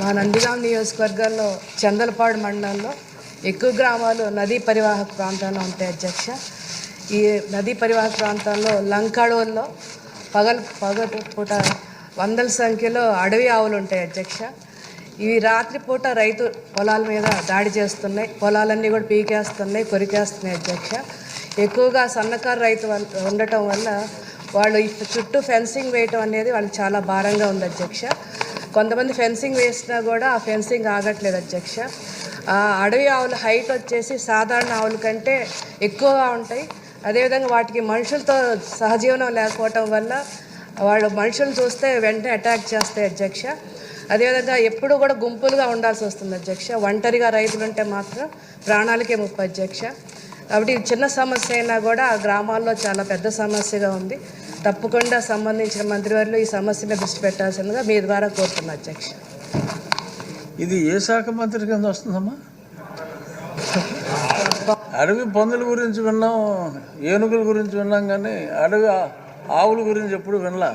మా నందిగాం నియోజకవర్గాల్లో చందలపాడు మండలంలో ఎక్కువ గ్రామాలు నదీ పరివాహక ప్రాంతాల్లో ఉంటాయి అధ్యక్ష. ఈ నదీ పరివాహక ప్రాంతాల్లో లంకాడోల్లో పగలు పగటి పూట వందల సంఖ్యలో అడవి ఆవులు ఉంటాయి అధ్యక్ష. ఇవి రాత్రిపూట రైతు పొలాల మీద దాడి చేస్తున్నాయి. పొలాలన్నీ కూడా పీకేస్తున్నాయి కొరికేస్తున్నాయి అధ్యక్ష. ఎక్కువగా సన్నకారు రైతు ఉండటం వల్ల వాళ్ళు చుట్టూ ఫెన్సింగ్ వేయటం అనేది వాళ్ళకి చాలా భారంగా ఉంది అధ్యక్ష. కొంతమంది ఫెన్సింగ్ వేసినా కూడా ఆ ఫెన్సింగ్ ఆగట్లేదు అధ్యక్ష. అడవి ఆవుల హైట్ వచ్చేసి సాధారణ ఆవుల కంటే ఎక్కువగా ఉంటాయి. అదేవిధంగా వాటికి మనుషులతో సహజీవనం లేకపోవటం వల్ల వాళ్ళు మనుషులు చూస్తే వెంటనే అటాక్ చేస్తాయి అధ్యక్ష. అదేవిధంగా ఎప్పుడు కూడా గుంపులుగా ఉండాల్సి వస్తుంది అధ్యక్ష. ఒంటరిగా రైతులు ఉంటే మాత్రం ప్రాణాలకే ముప్పు అధ్యక్ష. కాబట్టి చిన్న సమస్య అయినా కూడా ఆ గ్రామాల్లో చాలా పెద్ద సమస్యగా ఉంది. తప్పకుండా సంబంధించిన మంత్రివర్యులు ఈ సమస్య మీద దృష్టి పెట్టాల్సిందిగా మీ ద్వారా కోరుతున్నా అధ్యక్ష. ఇది ఏ శాఖ మంత్రి కింద వస్తుందమ్మా? అడవి పందుల గురించి విన్నాం ఏనుగుల గురించి విన్నాం కానీ అడవి ఆవుల గురించి ఎప్పుడు వినలా?